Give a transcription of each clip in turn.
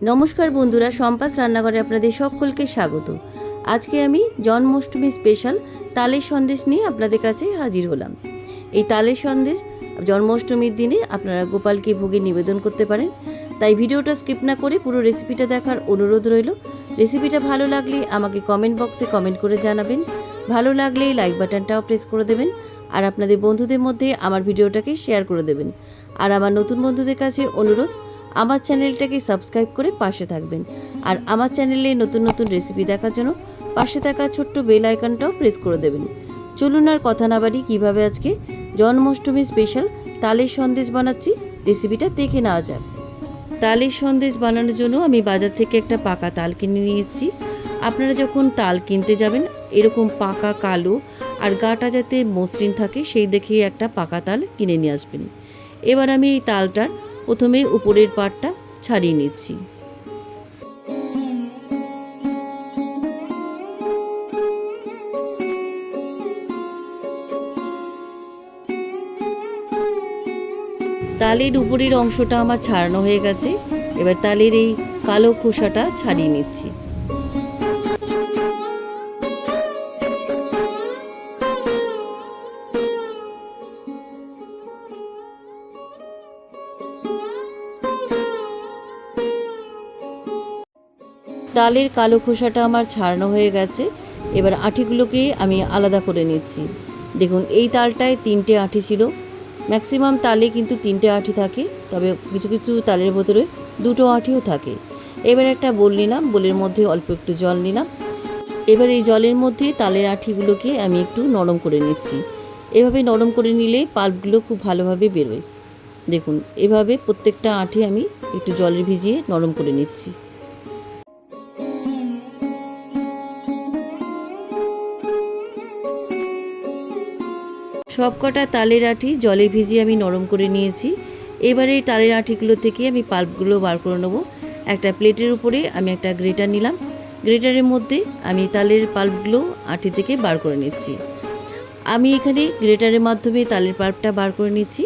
নমস্কার বন্ধুরা সম্পাস রান্নাঘরে আপনাদের সকলকে স্বাগত। আজকে আমি জন্মাষ্টমী স্পেশাল তালের সন্দেশ নিয়ে আপনাদের কাছে হাজির হলাম। এই তালের সন্দেশ জন্মাষ্টমীর দিনে আপনারা গোপালকে ভোগে নিবেদন করতে পারেন। তাই ভিডিওটা স্কিপ না করে পুরো রেসিপিটা দেখার অনুরোধ রইল। রেসিপিটা ভালো লাগলে আমাকে কমেন্ট বক্সে কমেন্ট করে জানাবেন। ভালো লাগলে লাইক বাটনটাও প্রেস করে দেবেন। আর আপনাদের বন্ধুদের মধ্যে আমার ভিডিওটাকে শেয়ার করে দেবেন। আর আমার নতুন বন্ধুদের কাছে অনুরোধ আমার চ্যানেলটাকে সাবস্ক্রাইব করে পাশে থাকবেন। আর আমার চ্যানেলে নতুন নতুন রেসিপি দেখার জন্য পাশে থাকা ছোট্ট বেল আইকনটাও প্রেস করে দেবেন। চলুন আর কথা না বাড়ি কীভাবে আজকে জন্মাষ্টমী স্পেশাল তালের সন্দেশ বানাচ্ছি রেসিপিটা দেখে নেওয়া যাক। তালের সন্দেশ বানানোর জন্য আমি বাজার থেকে একটা পাকা তাল কিনে নিয়ে এসেছি। আপনারা যখন তাল কিনতে যাবেন, এরকম পাকা কালো আর গাটা যাতে মসৃণ থাকে, সেই দেখে একটা পাকা তাল কিনে নিয়ে আসবেন। এবার আমি এই তালটার প্রথমে উপরের পাটটা ছাড়িয়ে নিচ্ছি। তালের উপরের অংশটা আমার ছাড়ানো হয়ে গেছে। এবার তালের এই কালো খোসাটা ছাড়িয়ে নিচ্ছি। তালের কালো খোসাটা আমার ছাড়ানো হয়ে গেছে। এবার আঠিগুলোকে আমি আলাদা করে নিচ্ছি। দেখুন, এই তালটায় তিনটে আঠি ছিল। ম্যাক্সিমাম তালে কিন্তু তিনটে আঠি থাকে, তবে কিছু কিছু তালের ভেতরে দুটো আঠিও থাকে। এবার একটা বোল নিলাম, বোলের মধ্যে অল্প একটু জল নিলাম। এবার এই জলের মধ্যে তালের আঠিগুলোকে আমি একটু নরম করে নিচ্ছি। এভাবে নরম করে নিলে পাল্পগুলো খুব ভালোভাবে বেরোয়। দেখুন, এভাবে প্রত্যেকটা আঠি আমি একটু জলে ভিজিয়ে নরম করে নিচ্ছি। সবকটা তালের আঠি জলে ভিজিয়ে আমি নরম করে নিয়েছি। এবারে এই তালের আঠিগুলো থেকে আমি পাল্পগুলো বার করে নেব। একটা প্লেটের উপরে আমি একটা গ্রেটার নিলাম। গ্রেটারের মধ্যে আমি তালের পাল্পগুলো আঠি থেকে বার করে নিচ্ছি। আমি এখানে গ্রেটারের মাধ্যমে তালের পাল্পটা বার করে নিচ্ছি।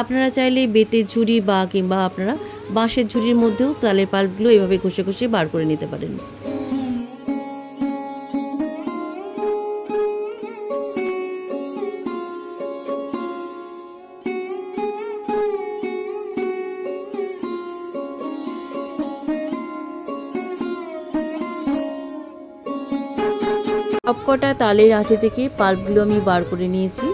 আপনারা চাইলে বেতের ঝুড়ি বা কিংবা আপনারা বাঁশের ঝুড়ির মধ্যেও তালের পাল্পগুলো এভাবে ঘষে ঘষে বার করে নিতে পারেন। সবকটা তালের আঠি থেকে পাল্পগুলো আমি বার করে নিয়েছি।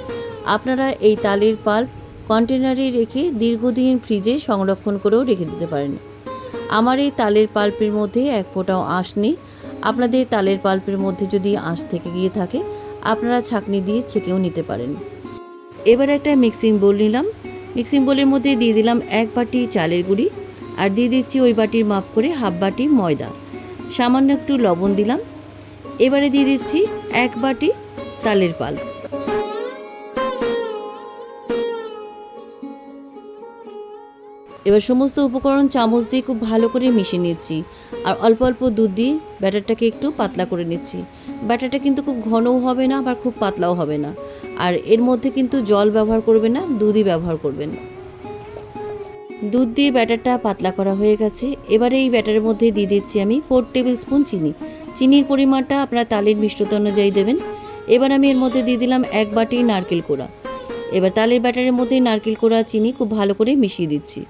আপনারা এই তালের পাল্প কন্টেনারে রেখে দীর্ঘদিন ফ্রিজে সংরক্ষণ করেও রেখে দিতে পারেন। আমার এই তালের পাল্পের মধ্যে এক ফোঁটাও আঁশ নেই। আপনাদের তালের পাল্পের মধ্যে যদি আঁশ থেকে গিয়ে থাকে, আপনারা ছাঁকনি দিয়ে ছেঁকেও নিতে পারেন। এবার একটা মিক্সিং বোল নিলাম। মিক্সিং বোলের মধ্যে দিয়ে দিলাম এক বাটি চালের গুঁড়ি। আর দিয়ে দিচ্ছি ওই বাটির মাপ করে হাফ বাটি ময়দা। সামান্য একটু লবণ দিলাম। এবারে দিয়ে দিচ্ছি এক বাটি তালের পাল। এবার সমস্ত উপকরণ চামচ দিয়ে খুব ভালো করে মিশিয়ে নিচ্ছি। আর অল্প অল্প দুধ দিয়ে ব্যাটারটাকে একটু পাতলা করে নিচ্ছি। ব্যাটারটা কিন্তু খুব ঘনও হবে না, আবার খুব পাতলাও হবে না। আর এর মধ্যে কিন্তু জল ব্যবহার করবে না, দুধই ব্যবহার করবেন। দুধ দিয়ে ব্যাটারটা পাতলা করা হয়ে গেছে। এবারে এই ব্যাটারের মধ্যে দিয়ে দিচ্ছি আমি ফোর টেবিল স্পুন চিনি। চিনির পরিমাণটা আপনারা তালের মিষ্টতা অনুযায়ী দেবেন। এবার আমি এর মধ্যে দিয়ে দিলাম এক বাটি নারকেল কোড়া। এবার তালের ব্যাটারের মধ্যে নারকেল কোড়া, চিনি খুব ভালো করে মিশিয়ে দিচ্ছি।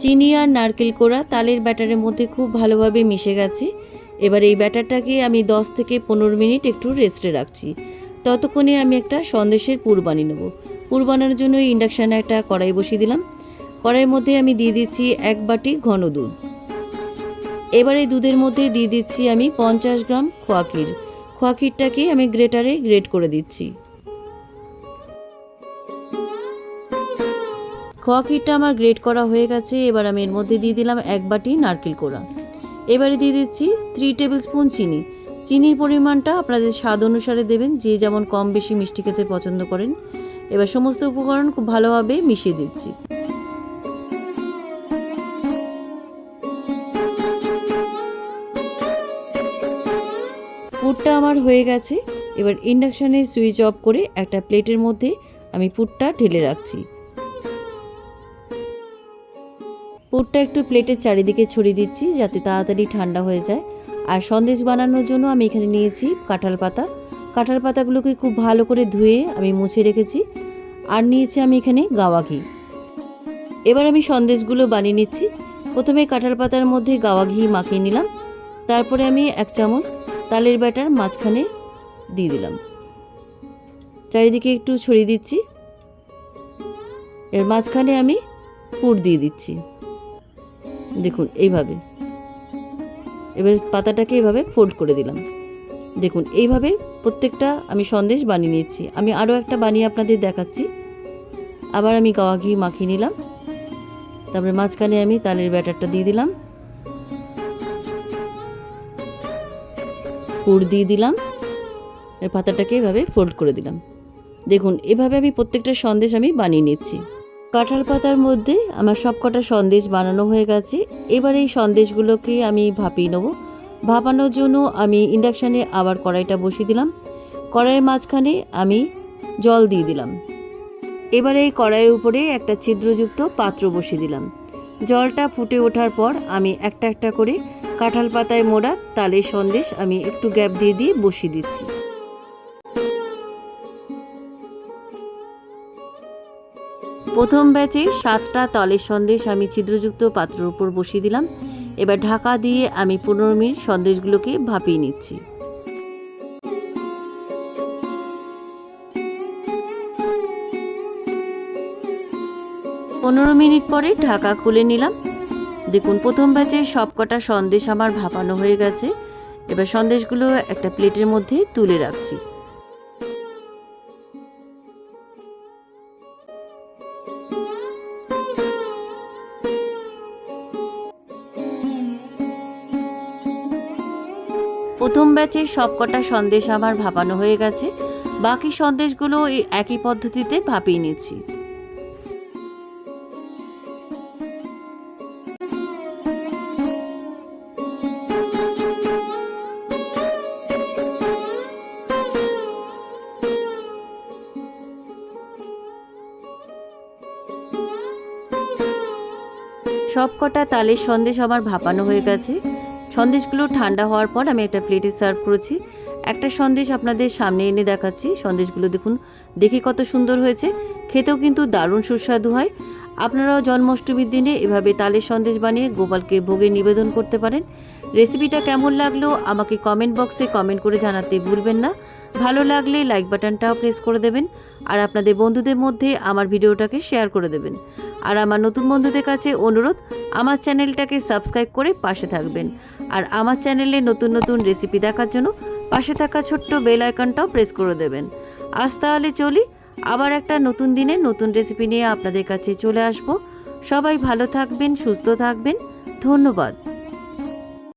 চিনি আর নারকেল কোড়া তালের ব্যাটারের মধ্যে খুব ভালোভাবে মিশে গেছে। এবার এই ব্যাটারটাকে আমি 10 থেকে পনেরো মিনিট একটু রেস্টে রাখছি। ততক্ষণে আমি একটা সন্দেশের পুর বানিয়ে নেব। পুর বানানোর জন্য ইন্ডাকশানে একটা কড়াই বসিয়ে দিলাম। কড়াইয়ের মধ্যে আমি দিয়ে দিচ্ছি এক বাটি ঘন দুধ। এবার এই দুধের মধ্যে দিয়ে দিচ্ছি আমি পঞ্চাশ গ্রাম খোয়া ক্ষীর। খোয়া ক্ষীরটাকে আমি গ্রেটারে গ্রেট করে দিচ্ছি। খোয়া ক্ষীরটা আমার গ্রেট করা হয়ে গেছে, এবার আমি এর মধ্যে দিয়ে দিলাম এক বাটি নারকেল কোড়া। এবারে দিয়ে দিচ্ছি থ্রি টেবিল স্পুন চিনি। চিনির পরিমাণটা আপনাদের স্বাদ অনুসারে দেবেন, যে যেমন কম বেশি মিষ্টি খেতে পছন্দ করেন। এবার সমস্ত উপকরণ খুব ভালোভাবে মিশিয়ে দিচ্ছি। আমার হয়ে গেছে। এবার ইন্ডাকশানে সুইচ অফ করে একটা প্লেটের মধ্যে আমি পুরটা ঢেলে রাখছি। পুরটা একটু প্লেটের চারিদিকে ছড়িয়ে দিচ্ছি যাতে তাড়াতাড়ি ঠান্ডা হয়ে যায়। আর সন্দেশ বানানোর জন্য আমি এখানে নিয়েছি কাঁঠাল পাতা। কাঁঠাল পাতাগুলোকে খুব ভালো করে ধুয়ে আমি মুছে রেখেছি। আর নিয়েছি আমি এখানে গাওয়া ঘি। এবার আমি সন্দেশগুলো বানিয়ে নিচ্ছি। প্রথমে কাঁঠাল পাতার মধ্যে গাওয়া ঘি মাখিয়ে নিলাম। তারপরে আমি এক চামচ তালের ব্যাটার মাঝখানে দিয়ে দিলাম। চারিদিকে একটু ছড়িয়ে দিচ্ছি। এর মাঝখানে আমি পুর দিয়ে দিচ্ছি। দেখুন, এইভাবে। এবার পাতাটাকে এভাবে ফোল্ড করে দিলাম। দেখুন, এইভাবে প্রত্যেকটা আমি সন্দেশ বানিয়ে নিচ্ছি আমি আরও একটা বানিয়ে আপনাদের দেখাচ্ছি। আবার আমি গাওয়া ঘি মাখিয়ে নিলাম। তারপরে মাঝখানে আমি তালের ব্যাটারটা দিয়ে দিলাম। পুর দিয়ে দিলাম। পাতাটাকে এভাবে ফোল্ড করে দিলাম। দেখুন, এভাবে আমি প্রত্যেকটা সন্দেশ আমি বানিয়ে নিচ্ছি। কাঁঠাল পাতার মধ্যে আমার সব কটা সন্দেশ বানানো হয়ে গেছে। এবার এই সন্দেশগুলোকে আমি ভাপিয়ে নেব। ভাপানোর জন্য আমি ইন্ডাকশানে আবার কড়াইটা বসিয়ে দিলাম। কড়াইয়ের মাঝখানে আমি জল দিয়ে দিলাম। এবারে এই কড়াইয়ের উপরে একটা ছিদ্রযুক্ত পাত্র বসিয়ে দিলাম। জলটা ফুটে ওঠার পর আমি একটা একটা করে কাঁঠাল পাতায় মোড়া তালের সন্দেশ আমি একটু গ্যাপ দিয়ে দিয়ে বসিয়ে দিচ্ছি। প্রথম ব্যাচে সাতটা তালের সন্দেশ আমি ছিদ্রযুক্ত পাত্রের উপর বসিয়ে দিলাম। এবার ঢাকা দিয়ে আমি পনেরো মিনিট সন্দেশগুলোকে ভাপিয়ে নিচ্ছি। পনেরো মিনিট পরে ঢাকা খুলে নিলাম। দেখুন, প্রথম ব্যাচে সবকটা সন্দেশ আমার ভাপানো হয়ে গেছে। এবার সন্দেশগুলো একটা প্লেটের মধ্যে তুলে রাখছি। প্রথম ব্যাচে সবকটা সন্দেশ আমার ভাপানো হয়ে গেছে। বাকি সন্দেশগুলো একই পদ্ধতিতে ভাপিয়ে নিচ্ছি। সবকটা তালের সন্দেশ আমার ভাপানো হয়ে গেছে। সন্দেশগুলো ঠান্ডা হওয়ার পর আমি একটা প্লেটে সার্ভ করেছি। একটা সন্দেশ আপনাদের সামনে এনে দেখাচ্ছি। সন্দেশগুলো দেখুন, দেখে কত সুন্দর হয়েছে। খেতেও কিন্তু দারুণ সুস্বাদু হয়। আপনারাও জন্মাষ্টমীর দিনে এভাবে তালের সন্দেশ বানিয়ে গোপালকে ভোগে নিবেদন করতে পারেন। রেসিপিটা কেমন লাগল আমাকে কমেন্ট বক্সে কমেন্ট করে জানাতে ভুলবেন না। ভালো লাগলে লাইক বাটনটাও প্রেস করে দেবেন, আর আপনাদের বন্ধুদের মধ্যে আমার ভিডিওটাকে শেয়ার করে দেবেন। আর আমার নতুন বন্ধুদের কাছে অনুরোধ, আমার চ্যানেলটাকে সাবস্ক্রাইব করে পাশে থাকবেন। আর আমার চ্যানেলে নতুন নতুন রেসিপি দেখার জন্য পাশে থাকা ছোট্ট বেল আইকনটাও প্রেস করে দেবেন। আজ তাহলে চলি, আবার একটা নতুন দিনে নতুন রেসিপি নিয়ে আপনাদের কাছে চলে আসব। সবাই ভালো থাকবেন, সুস্থ থাকবেন। ধন্যবাদ।